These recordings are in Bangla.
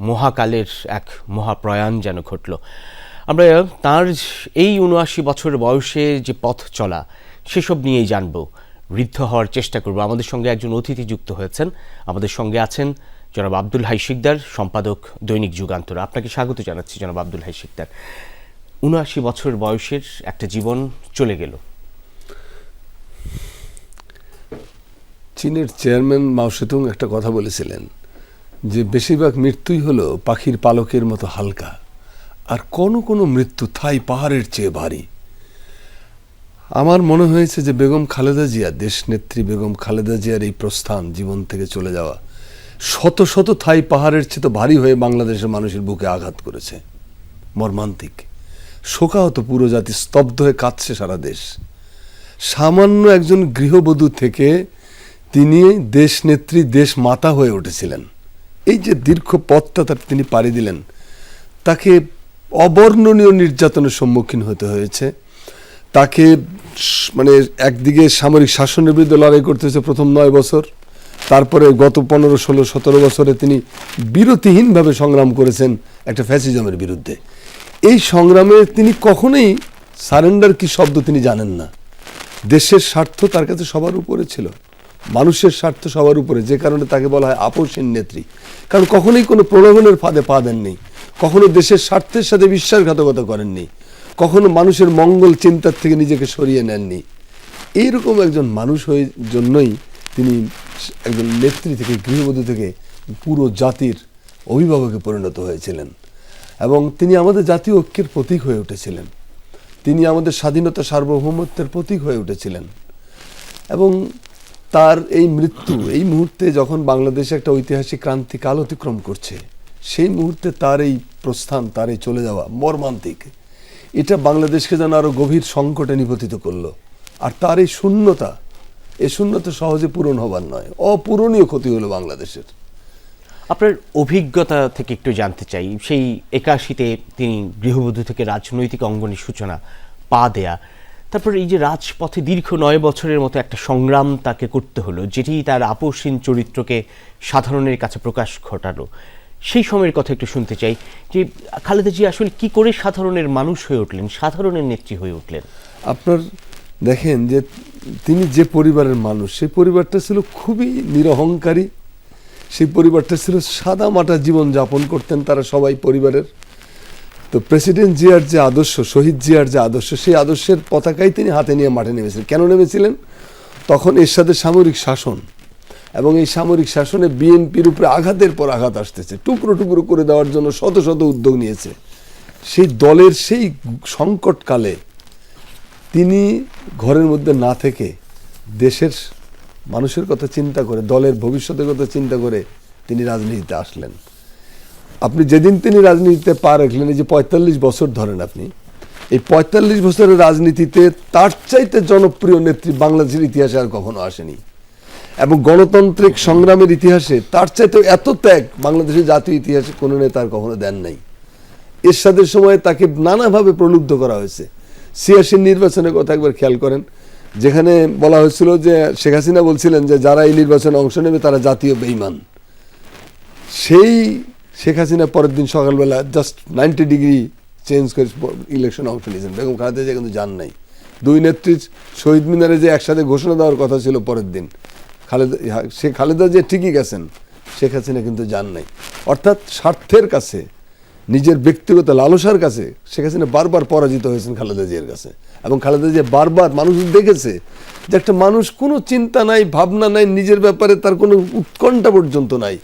মহাকালের এক মহাপ্রয়াণ যেন ঘটল। আমরা তার এই উনআশি বছর বয়সে যে পথ চলা, সেসব নিয়েই জানব। বৃদ্ধ হওয়ার চেষ্টা করব। আমাদের সঙ্গে একজন অতিথি যুক্ত হয়েছেন। আমাদের সঙ্গে আছেন জনাব আব্দুল হাই শিকদার, সম্পাদক দৈনিক যুগান্তর। আপনাকে স্বাগত জানাচ্ছি জনাব আব্দুল হাই শিকদার। উনআশি বছর বয়সের একটা জীবন চলে গেল। চীনের চেয়ারম্যান মাও সেতুং একটা কথা বলেছিলেন। যে বেশিরভাগ মৃত্যুই হলো পাখির পালকের মতো হালকা। আর কোনো কোনো মৃত্যু থাই পাহাড়ের চেয়ে ভারী। আমার মনে হয়েছে যে বেগম খালেদা জিয়া, দেশনেত্রী বেগম খালেদা জিয়ার এই প্রস্থান জীবন থেকে চলে যাওয়া শত শত থাই পাহাড়ের চেয়ে তো ভারী হয়ে বাংলাদেশের মানুষের বুকে আঘাত করেছে। মর্মান্তিক। শোকাহত পুরো জাতি স্তব্ধ হয়ে কাঁদছে সারা দেশ। সামান্য একজন গৃহবধূ থেকে তিনি দেশ নেত্রী দেশ মাতা হয়ে উঠেছিলেন। এই যে দীর্ঘ পথটা তার তিনি পাড়ি দিলেন, তাকে অবর্ণনীয় নির্যাতনের সম্মুখীন হতে হয়েছে। তাকে মানে একদিকে সামরিক শাসনের বিরুদ্ধে লড়াই করতে হয়েছে প্রথম নয় বছর, তারপরে গত পনেরো, ষোলো, সতেরো বছরে তিনি বিরতিহীনভাবে সংগ্রাম করেছেন একটা ফ্যাসিজমের বিরুদ্ধে। এই সংগ্রামে তিনি কখনোই সারেন্ডার কি শব্দ তিনি জানেন না। দেশের স্বার্থ তার কাছে সবার উপরে ছিল। মানুষের স্বার্থ সবার উপরে, যে কারণে তাকে বলা হয় আপসীন নেত্রী। কারণ কখনোই কোনো প্রলোভনের ফাঁদে পা দেননি। কখনো দেশের স্বার্থের সাথে বিশ্বাসঘাতকতা করেননি। কখনো মানুষের মঙ্গল চিন্তার থেকে নিজেকে সরিয়ে নেননি। এইরকম একজন মানুষ হয়ে জন্যই তিনি একজন নেত্রী থেকে, গৃহবধূ থেকে পুরো জাতির অভিভাবকে পরিণত হয়েছিলেন। এবং তিনি আমাদের জাতীয় ঐক্যের প্রতীক হয়ে উঠেছিলেন। তিনি আমাদের স্বাধীনতা সার্বভৌমত্বের প্রতীক হয়ে উঠেছিলেন। এবং তার এই মৃত্যু, এই মুহূর্তে যখন বাংলাদেশে একটা ঐতিহাসিক ক্রান্তিকাল অতিক্রম করছে, সেই মুহূর্তে তার এই প্রস্থান, তার এই চলে যাওয়া মর্মান্তিক, এটা বাংলাদেশকে যেন আরও গভীর সংকটে নিপতিত করল। আর তার এই শূন্যতা, এ শূন্যতা সহজে পূরণ হবার নয়, অপূরণীয় ক্ষতি হলো বাংলাদেশের। আপনার অভিজ্ঞতা থেকে একটু জানতে চাই, সেই একাশিতে তিনি গৃহবধূ থেকে রাজনৈতিক অঙ্গনের সূচনা পা দেয়া তারপর এই যে রাজপথে দীর্ঘ নয় বছরের মতো একটা সংগ্রাম তাকে করতে হলো, যেটি তার আপসীন চরিত্রকে সাধারণের কাছে প্রকাশ ঘটালো। সেই সময়ের কথা একটু শুনতে চাই, যে খালেদা জি আসলে কি করে সাধারণের মানুষ হয়ে উঠলেন, সাধারণের নেত্রী হয়ে উঠলেন? আপনার দেখেন যে তিনি যে পরিবারের মানুষ, সেই পরিবারটা ছিল খুবই নিরহংকারী। সেই পরিবারটা ছিল সাদা মাটা জীবন যাপন করতেন তারা সবাই পরিবারের। তো প্রেসিডেন্ট জিয়ার যে আদর্শ, শহীদ জিয়ার যে আদর্শ, সেই আদর্শের পতাকাই তিনি হাতে নিয়ে মাঠে নেমেছিলেন। কেন নেমেছিলেন? তখন এর সাথে সামরিক শাসন এবং এই সামরিক শাসনে বিএনপির উপরে আঘাতের পর আঘাত আসতেছে। টুকরো টুকরো করে দেওয়ার জন্য শত শত উদ্যোগ নিয়েছে। সেই দলের সেই সংকটকালে তিনি ঘরের মধ্যে না থেকে দেশের মানুষের কথা চিন্তা করে, দলের ভবিষ্যতের কথা চিন্তা করে তিনি রাজনীতিতে আসলেন। আপনি যেদিন তিনি রাজনীতিতে পা রাখলেন, এই যে পঁয়তাল্লিশ বছর ধরেন আপনি, এই পঁয়তাল্লিশ বছরের রাজনীতিতে তার চাইতে জনপ্রিয় নেত্রী বাংলাদেশের ইতিহাসে আর কখনো আসেনি। এবং গণতান্ত্রিক সংগ্রামের ইতিহাসে তার চাইতে এত ত্যাগ বাংলাদেশের জাতীয় ইতিহাসে কোনো নেতা আর কখনো দেন নাই। এরশাদের সময়ে তাকে নানাভাবে প্রলুব্ধ করা হয়েছে। সিয়াসির নির্বাচনের কথা একবার খেয়াল করেন, যেখানে বলা হয়েছিল যে শেখ হাসিনা বলছিলেন যে, যারা এই নির্বাচনে অংশ নেবে, তারা জাতীয় বেইমান সেই শেখ হাসিনা পরের দিন সকালবেলা জাস্ট নাইনটি ডিগ্রি চেঞ্জ করে ইলেকশনে অংশ নিয়েছেন। বেগম খালেদা জিয়া কিন্তু যান নাই। দুই নেত্রীর শহীদ মিনারে যে একসাথে ঘোষণা দেওয়ার কথা ছিল পরের দিন। খালেদা সে খালেদা যে ঠিকই গেছেন, শেখ হাসিনা কিন্তু যান নাই। অর্থাৎ স্বার্থের কাছে, নিজের ব্যক্তিগত লালসার কাছে শেখ হাসিনা বারবার পরাজিত হয়েছেন খালেদা জিয়ার কাছে। এবং খালেদা জিয়া বারবার মানুষ দেখেছে যে একটা মানুষ কোনো চিন্তা নাই, ভাবনা নাই, নিজের ব্যাপারে তার কোনো উৎকণ্ঠা পর্যন্ত নাই।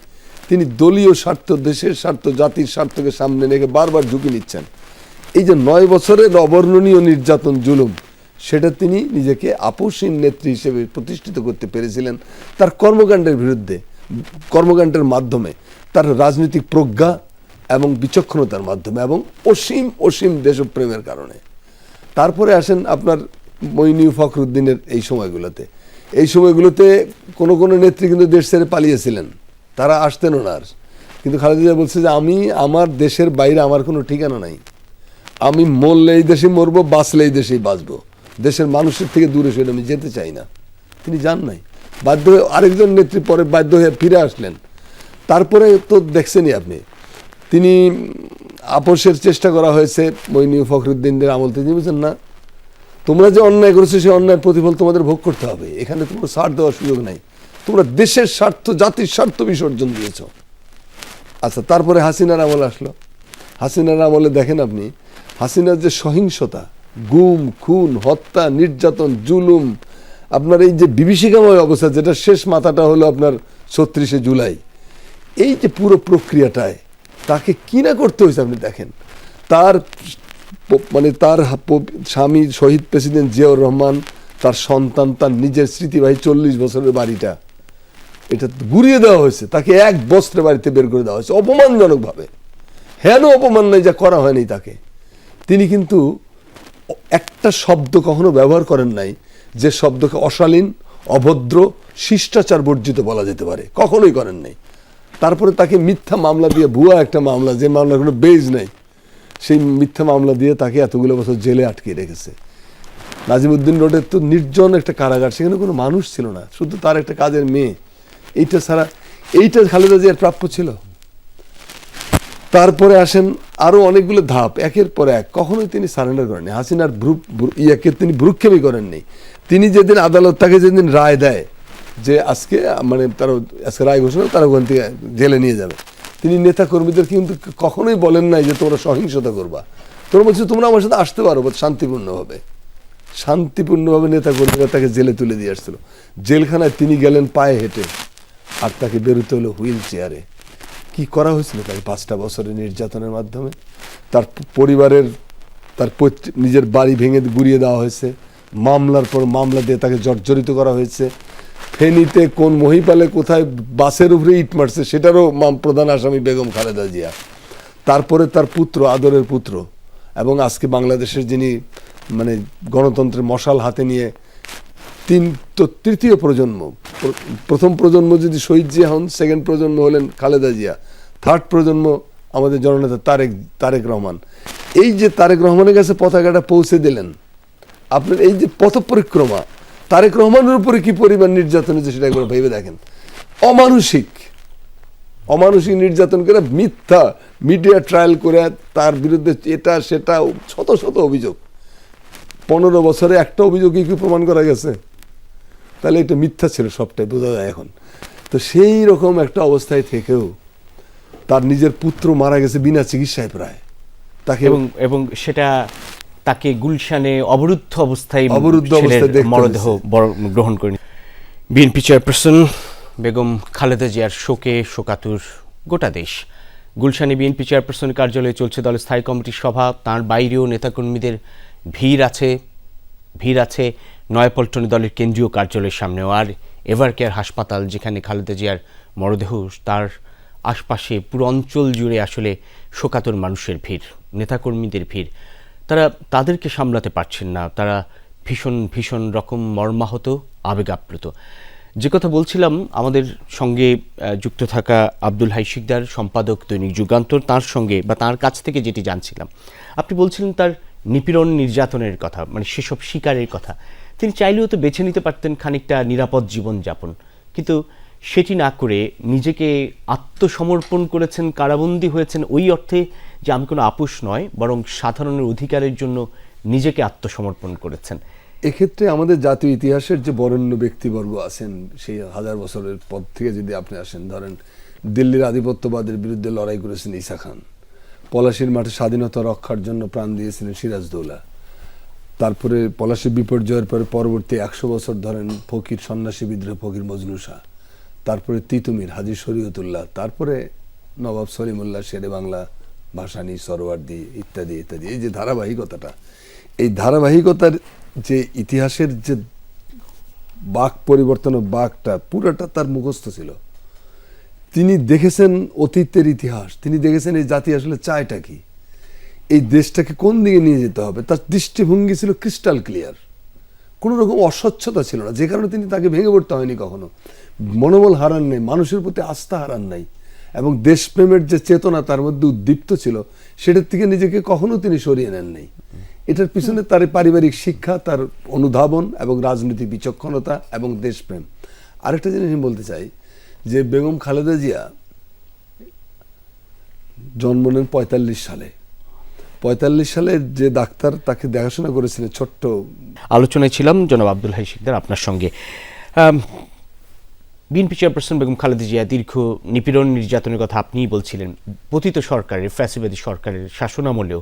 তিনি দলীয় স্বার্থ, দেশের স্বার্থ, জাতির স্বার্থকে সামনে রেখে বারবার ঝুঁকি নিচ্ছেন। এই যে নয় বছরের অবর্ণনীয় নির্যাতন জুলুম, সেটা তিনি নিজেকে আপসীন নেত্রী হিসেবে প্রতিষ্ঠিত করতে পেরেছিলেন তার কর্মকাণ্ডের বিরুদ্ধে, কর্মকাণ্ডের মাধ্যমে, তার রাজনৈতিক প্রজ্ঞা এবং বিচক্ষণতার মাধ্যমে এবং অসীম অসীম দেশপ্রেমের কারণে। তারপরে আসেন আপনার মইনি ফখরুদ্দিনের এই সময়গুলোতে। এই সময়গুলোতে কোনো কোনো নেত্রী কিন্তু দেশ ছেড়ে পালিয়েছিলেন। তারা আসতেনও না আর কিন্তু খালেদা বলছে যে, আমি আমার দেশের বাইরে আমার কোনো ঠিকানা নাই। আমি মরলে এই দেশে মরবো, বাঁচলে এই দেশেই বাঁচবো। দেশের মানুষের থেকে দূরে সরে আমি যেতে চাই না। তিনি যান নাই। বাধ্য হয়ে আরেকজন নেত্রী পরে বাধ্য হয়ে ফিরে আসলেন। তারপরে তো দেখছেনই আপনি। তিনি আপোষের চেষ্টা করা হয়েছে মইনি ফখরুদ্দিনদের আমল তিনি বলছেন, না, তোমরা যে অন্যায় করেছ সেই অন্যায়ের প্রতিফল তোমাদের ভোগ করতে হবে। এখানে তোমরা ছাড় দেওয়ার সুযোগ নাই। তোমরা দেশের স্বার্থ, জাতির স্বার্থ বিসর্জন দিয়েছ। আচ্ছা তারপরে হাসিনার আমল আসলো। হাসিনার আমলে দেখেন আপনি, হাসিনার যে সহিংসতা, গুম, খুন, হত্যা, নির্যাতন, জুলুম, আপনার এই যে বিভীষিকাময় অবস্থা, যেটা শেষ মাথাটা হলো আপনার ছত্রিশে জুলাই, এই যে পুরো প্রক্রিয়াটায় তাকে কি না করতে হয়েছে আপনি দেখেন? তার মানে তার স্বামী শহীদ প্রেসিডেন্ট জিয়াউর রহমান, তার সন্তান, তার নিজের স্মৃতিবাহী চল্লিশ বছরের বাড়িটা এটা গুড়িয়ে দেওয়া হয়েছে, তাকে এক বস্ত্রে বাড়িতে বের করে দেওয়া হয়েছে, অপমানজনকভাবে। হেন অপমান নাই যা করা হয়নি তাকে। তিনি কিন্তু একটা শব্দ কখনো ব্যবহার করেন নাই যে শব্দকে অশালীন, অভদ্র, শিষ্টাচার বর্জিত বলা যেতে পারে। কখনোই করেন নাই। তারপরে তাকে মিথ্যা মামলা দিয়ে, ভুয়া একটা মামলা, যে মামলার কোনো বেজ নেই, সেই মিথ্যা মামলা দিয়ে তাকে এতগুলো বছর জেলে আটকে রেখেছে। নাজিমুদ্দিন রোডের তো নির্জন একটা কারাগার, সেখানে কোনো মানুষ ছিল না, শুধু তার একটা কাজের মেয়ে। এইটা ছাড়া, এইটা খালেদা জিয়ার প্রাপ্য ছিল। তারপরে আসেন আরও অনেকগুলো ধাপ, একের পর এক। কখনোই তিনি সারেন্ডার করেননি। হাসিনার ভ্রু- ভ্রু- ইয়াকে তিনি ভ্রুক্ষেপই করেননি। তিনি যেদিন আদালত তাকে যেদিন রায় দেয় যে আজকে মানে তার আজকে রায় ঘোষণা, তারা ওখান থেকে জেলে নিয়ে যাবে। তিনি নেতা কর্মীদের কিন্তু কখনোই বলেন নাই যে তোমরা সহিংসতা করবা। তোমরা বলছো তোমরা আমার সাথে আসতে পারো শান্তিপূর্ণভাবে। শান্তিপূর্ণভাবে নেতা কর্মীরা তাকে জেলে তুলে দিয়ে আসছিল। জেলখানায় তিনি গেলেন পায়ে হেঁটে। আর তাকে বেরোতে হলো হুইল চেয়ারে। কি করা হয়েছিল তাকে পাঁচটা বছরের নির্যাতনের মাধ্যমে? তার পরিবারের, তার নিজের বাড়ি ভেঙে গুড়িয়ে দেওয়া হয়েছে। মামলার পর মামলা দিয়ে তাকে জর্জরিত করা হয়েছে। ফেনীতে কোন মহিপালে কোথায় বাসের উপরে ইট মারছে সেটারও মাম- প্রধান আসামি বেগম খালেদা জিয়া। তারপরে তার পুত্র, আদরের পুত্র এবং আজকে বাংলাদেশের যিনি মানে গণতন্ত্রের মশাল হাতে নিয়ে তিন, তো তৃতীয় প্রজন্ম প্রথম প্রজন্ম যদি শহীদ জিয়া হন, সেকেন্ড প্রজন্ম হলেন খালেদা জিয়া, থার্ড প্রজন্ম আমাদের জননেতা তারেক তারেক রহমান। এই যে তারেক রহমানের কাছে পতাকাটা পৌঁছে দিলেন, আপনার এই যে পথ পরিক্রমা তারেক রহমানের উপরে কি পরিমাণ নির্যাতন হয়েছে সেটা একবার ভেবে দেখেন। অমানসিক অমানসিক নির্যাতন করে মিথ্যা মিডিয়া ট্রায়াল করে তার বিরুদ্ধে এটা, সেটা, শত শত অভিযোগ। পনেরো বছরে একটা অভিযোগই কি প্রমাণ করা গেছে? তাহলে এটা মিথ্যা ছিল সবটাই বোঝা যায় এখন। তো সেই রকম একটা অবস্থায় থেকেও তার নিজের পুত্র মারা গেছে বিনা চিকিৎসায় প্রায়। তাকে এবং এবং সেটা তাকে গুলশানে অবরুদ্ধ অবস্থায় অবরুদ্ধ অবস্থায় মরদেহ গ্রহণ করেনি। বিএনপি চেয়ারপারসন বেগম খালেদা জিয়ার শোকে শোকাতুর গোটা দেশ। গুলশানে বিএনপি চেয়ারপারসন কার্যালয়ে চলছে দলের স্থায়ী কমিটির সভা। তার বাইরেও নেতাকর্মীদের ভিড় আছে ভিড় আছে। নয়াপল্টনে দলের কেন্দ্রীয় কার্যালয়ের সামনেও আর এভার কেয়ার হাসপাতাল যেখানে খালেদা জিয়ার মরদেহ, তার আশপাশে পুরো অঞ্চল জুড়ে আসলে শোকাতর মানুষের ভিড়, নেতাকর্মীদের ভিড়। তারা তাদেরকে সামলাতে পারছেন না। তারা ভীষণ ভীষণ রকম মর্মাহত আবেগ আপ্লুত যে কথা বলছিলাম, আমাদের সঙ্গে যুক্ত থাকা আব্দুল হাই শিকদার, সম্পাদক দৈনিক যুগান্তর, তার সঙ্গে বা তার কাছ থেকে যেটি জানছিলাম। আপনি বলছিলেন তার নিপীড়ন নির্যাতনের কথা মানে সেসব শিকারের কথা। তিনি চাইলেও তো বেছে নিতে পারতেন খানিকটা নিরাপদ জীবনযাপন। কিন্তু সেটি না করে নিজেকে আত্মসমর্পণ করেছেন, কারাবন্দী হয়েছেন ওই অর্থে যে আমি কোনো আপোষ নয়, বরং সাধারণের অধিকারের জন্য নিজেকে আত্মসমর্পণ করেছেন। এক্ষেত্রে আমাদের জাতীয় ইতিহাসের যে বরেণ্য ব্যক্তিবর্গ আছেন, সেই হাজার বছরের পর থেকে যদি আপনি আসেন, ধরেন দিল্লির আধিপত্যবাদের বিরুদ্ধে লড়াই করেছেন ঈসা খান। পলাশির মাঠে স্বাধীনতা রক্ষার জন্য প্রাণ দিয়েছিলেন সিরাজদৌলা। তারপরে পলাশি বিপর্যয়ের পরে পরবর্তী একশো বছর ধরেন ফকির, সন্ন্যাসী বিদ্রোহ ফকির মজনু শাহ। তারপরে তিতুমির, হাজি শরীয়তুল্লাহ। তারপরে নবাব সলিমুল্লাহ, শেরে বাংলা, ভাসানী, সরওয়ার্দি ইত্যাদি ইত্যাদি। এই যে ধারাবাহিকতাটা, এই ধারাবাহিকতার যে ইতিহাসের যে বাক পরিবর্তন বাকটা, পুরোটা তার মুখস্থ ছিল। তিনি দেখেছেন অতীতের ইতিহাস, তিনি দেখেছেন এই জাতি আসলে চায়টা কি। এই দেশটাকে কোন দিকে নিয়ে যেতে হবে? তার দৃষ্টিভঙ্গি ছিল ক্রিস্টাল ক্লিয়ার কোনো রকম অস্বচ্ছতা ছিল না। যে কারণে তিনি তাকে ভেঙে পড়তে হয়নি কখনো। মনোবল হারান নেই, মানুষের প্রতি আস্থা হারান নাই। এবং দেশপ্রেমের যে চেতনা তার মধ্যে উদ্দীপ্ত ছিল, সেটার থেকে নিজেকে কখনো তিনি সরিয়ে নেন নাই। এটার পিছনে তার পারিবারিক শিক্ষা, তার অনুধাবন এবং রাজনৈতিক বিচক্ষণতা এবং দেশপ্রেম। আরেকটা জিনিস আমি বলতে চাই, যে বেগম খালেদা জিয়া জন্ম নেন পঁয়তাল্লিশ সালে। পঁয়তাল্লিশ সালে যে ডাক্তার তাকে দেখাশোনা করেছিলেন ছোট্ট আলোচনায় ছিলাম, জনাব আব্দুল হাই শিকদার, আপনার সঙ্গে। বিএনপি চেয়ারপারসন বেগম খালেদা জিয়া দীর্ঘ নিপীড়ন, নির্যাতনের কথা আপনিই বলছিলেন, পতিত সরকারের, ফ্যাসিবাদী সরকারের শাসনামলেও।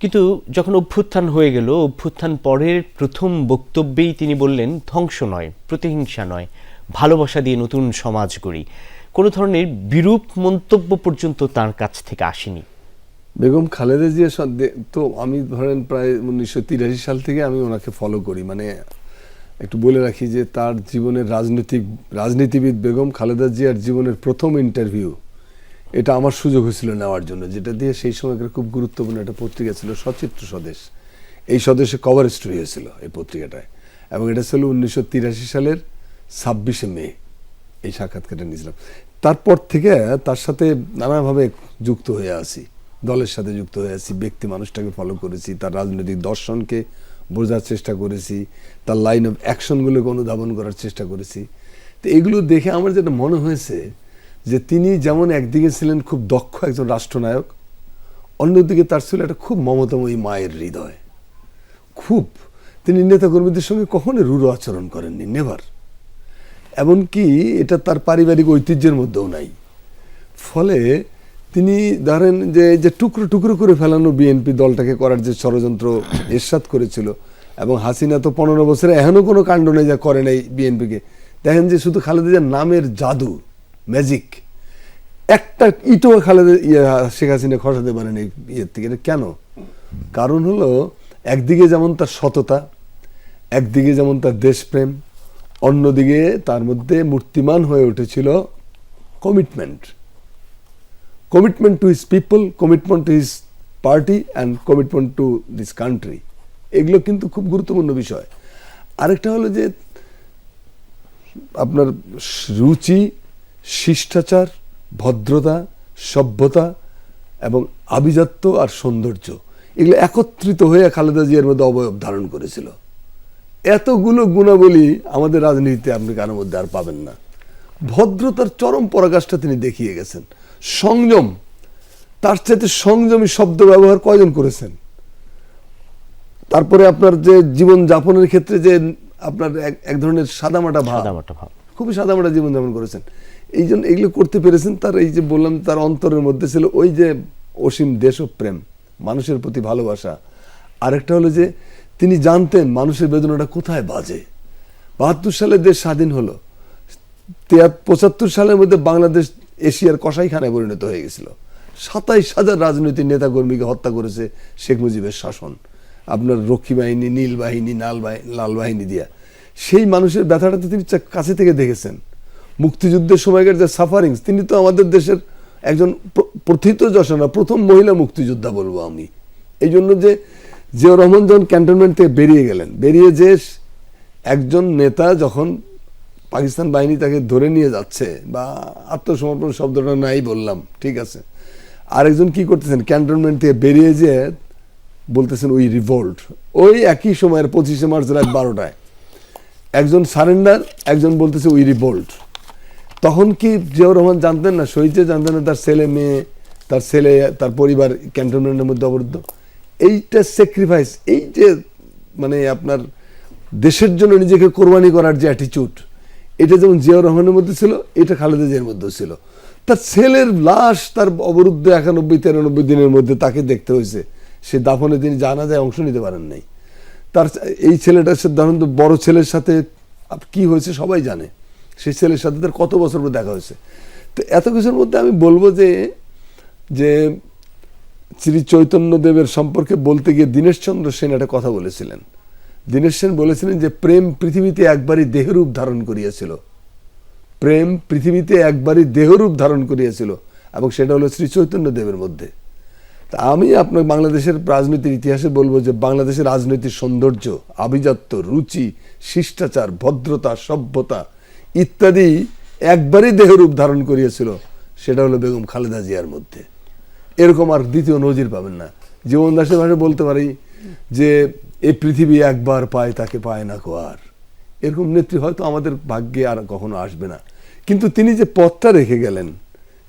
কিন্তু যখন অভ্যুত্থান হয়ে গেল, অভ্যুত্থান পরের প্রথম বক্তব্যেই তিনি বললেন, ধ্বংস নয়, প্রতিহিংসা নয়, ভালোবাসা দিয়ে নতুন সমাজ গড়ি। কোনো ধরনের বিরূপ মন্তব্য পর্যন্ত তার কাছ থেকে আসেনি। বেগম খালেদা জিয়া তো আমি ধরেন প্রায় উনিশশো তিরাশি সাল থেকে আমি ওনাকে ফলো করি। মানে একটু বলে রাখি যে তার জীবনের রাজনৈতিক রাজনীতিবিদ বেগম খালেদা জিয়ার জীবনের প্রথম ইন্টারভিউ এটা আমার সুযোগ হয়েছিল নেওয়ার জন্য, যেটা দিয়ে সেই সময়কার খুব গুরুত্বপূর্ণ একটা পত্রিকা ছিল, সচিত্র স্বদেশ। এই স্বদেশে কভার স্টোরি হয়েছিল এই পত্রিকাটায়। এবং এটা ছিল উনিশশো তিরাশি সালের ছাব্বিশে মে, এই সাক্ষাৎকারটা নিয়েছিলাম। তারপর থেকে তার সাথে নানাভাবে যুক্ত হয়ে আছি। দলের সাথে যুক্ত হয়ে আছি, ব্যক্তি মানুষটাকে ফলো করেছি, তার রাজনৈতিক দর্শনকে বোঝার চেষ্টা করেছি, তার লাইন অফ অ্যাকশনগুলোকে অনুধাবন করার চেষ্টা করেছি। তো এগুলো দেখে আমার যেটা মনে হয়েছে যে তিনি যেমন একদিকে ছিলেন খুব দক্ষ একজন রাষ্ট্রনায়ক, অন্যদিকে তার ছিল একটা খুব মমতাময়ী মায়ের হৃদয়। খুব। তিনি নেতাকর্মীদের সঙ্গে কখনো রূঢ় আচরণ করেননি নেভার এমনকি এটা তার পারিবারিক ঐতিহ্যের মধ্যেও নাই। ফলে তিনি ধরেন যে যে টুকরো টুকরো করে ফেলানো বিএনপি দলটাকে করার যে ষড়যন্ত্র এরশাদ করেছিল, এবং হাসিনা তো পনেরো বছরে এখনও কোনো কাণ্ড নেই যা করে নাই বিএনপিকে। দেখেন যে শুধু খালেদা জিয়ার নামের জাদু ম্যাজিক একটা ইটও খালেদা ইয়ে শেখ হাসিনা খসাতে পারেন এই ইয়ের থেকে। এটা কেন? কারণ হলো, একদিকে যেমন তার সততা, একদিকে যেমন তার দেশপ্রেম, অন্যদিকে তার মধ্যে মূর্তিমান হয়ে উঠেছিল commitment commitment to his people commitment to his party and commitment to this country এগুলো কিন্তু খুব গুরুত্বপূর্ণ বিষয়। আরেকটা হলো যে, আপনার রুচি, শিষ্টাচার, ভদ্রতা, সভ্যতা এবং আভিজাত্য আর সৌন্দর্য, এগুলো একত্রিত হয়ে খালেদা জিয়ার মধ্যে অবয়ব ধারণ করেছিল। এতগুলো গুণাবলী আমাদের রাজনীতিতে আপনি কারোর মধ্যে আর পাবেন না। ভদ্রতার চরম পরাকাষ্ঠা তিনি দেখিয়ে গেছেন। সংযম। তার চাইতে সংযমী শব্দ ব্যবহার কয়জন করেছেন? তারপরে আপনার যে জীবন যাপনের ক্ষেত্রে যে আপনার এক এক ধরনের সাদামাটা ভাব। ভাব। খুবই সাদামাটা জীবনযাপন করেছেন। এই জন্য এগুলো করতে পেরেছেন তার এই যে বললাম তার অন্তরের মধ্যে ছিল ওই যে অসীম দেশপ্রেম মানুষের প্রতি ভালোবাসা। আরেকটা হলো যে তিনি জানতেন মানুষের বেদনাটা কোথায় বাজে। বাহাত্তর সালে দেশ স্বাধীন হলো। পঁচাত্তর সালের মধ্যে বাংলাদেশ এশিয়ার কসাইখানায় পরিণত হয়ে গেছিল। সাতাইশ হাজার রাজনৈতিক নেতাকর্মীকে হত্যা করেছে শেখ মুজিবের শাসন। আপনার রক্ষী বাহিনী, নীল বাহিনী বাহিনী লাল বাহিনী দিয়া। সেই মানুষের ব্যথাটা তো তিনি কাছে থেকে দেখেছেন। মুক্তিযুদ্ধের সময়কার যে সাফারিংস তিনি তো আমাদের দেশের একজন প্রথিত যশনা প্রথম মহিলা মুক্তিযোদ্ধা বলব আমি। এই জন্য যে জিয়াউর রহমান যখন ক্যান্টনমেন্ট থেকে বেরিয়ে গেলেন, বেরিয়ে যে একজন নেতা যখন পাকিস্তান বাহিনী তাকে ধরে নিয়ে যাচ্ছে বা আত্মসমর্পণ শব্দটা নাই বললাম, ঠিক আছে। আরেকজন কি করতেছেন, ক্যান্টনমেন্ট থেকে বেরিয়ে যে বলতেছেন ওই রিভোল্ট। ওই একই সময়ের পঁচিশে মার্চ রাত বারোটায়। একজন সারেন্ডার, একজন বলতেছে উই রিভোল্ট। তখন কি জিয়াউর রহমান জানতেন না শহীদ জানতেন না তার ছেলে মেয়ে, তার ছেলে, তার পরিবার ক্যান্টনমেন্টের মধ্যে অবরুদ্ধ? এইটা স্যাক্রিফাইস এই যে মানে আপনার দেশের জন্য নিজেকে কোরবানি করার যে অ্যাটিচিউড এটা যেমন জিয়াউর রহমানের মধ্যে ছিল, এটা খালেদা জিয়ার মধ্যেও ছিল। তার ছেলের লাশ তার অবরুদ্ধ একানব্বই, তিরানব্বই দিনের মধ্যে তাকে দেখতে হয়েছে। সে দাফনে তিনি জানা যায় অংশ নিতে পারেন নাই। তার এই ছেলেটার সাথে ধরুন তো বড় ছেলের সাথে কি হয়েছে সবাই জানে। সেই ছেলের সাথে তার কত বছর পর দেখা হয়েছে। তো এত কিছুর মধ্যে আমি বলব যে যে শ্রী চৈতন্যদেবের সম্পর্কে বলতে গিয়ে দীনেশচন্দ্র সেন একটা কথা বলেছিলেন। দীনেশ সেন বলেছিলেন যে, প্রেম পৃথিবীতে একবারই দেহরূপ ধারণ করিয়াছিল। প্রেম পৃথিবীতে একবারই দেহরূপ ধারণ করিয়াছিল এবং সেটা হলো শ্রী চৈতন্যদেবের মধ্যে। তা আমি আপনার বাংলাদেশের রাজনীতির ইতিহাসে বলব যে, বাংলাদেশের রাজনীতির সৌন্দর্য, আভিজাত্য, রুচি, শিষ্টাচার, ভদ্রতা, সভ্যতা ইত্যাদি একবারই দেহরূপ ধারণ করিয়েছিল, সেটা হলো বেগম খালেদা জিয়ার মধ্যে। এরকম আর দ্বিতীয় নজির পাবেন না। জীবন দাসের ভাষায় বলতে পারি যে এই পৃথিবী একবার পায়, তাকে পায় না কো আর। এরকম নেত্রী হয়তো আমাদের ভাগ্যে আর কখনো আসবে না। কিন্তু তিনি যে পথটা রেখে গেলেন,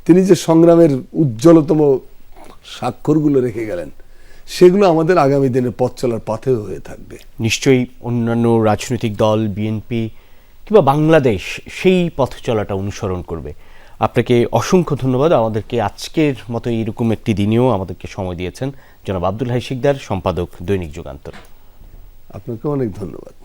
তিনি যে সংগ্রামের উজ্জ্বলতম স্বাক্ষরগুলো রেখে গেলেন, সেগুলো আমাদের আগামী দিনের পথ চলার পথেও হয়ে থাকবে। নিশ্চয়ই অন্যান্য রাজনৈতিক দল বিএনপি কিংবা বাংলাদেশ সেই পথ চলাটা অনুসরণ করবে। আপনাকে অসংখ্য ধন্যবাদ। আমাদেরকে আজকের মতো এরকম একটি দিনেও আমাদেরকে সময় দিয়েছেন। জনাব আব্দুল হাই শিকদার সম্পাদক দৈনিক যুগান্তর। আপনাকে অনেক ধন্যবাদ।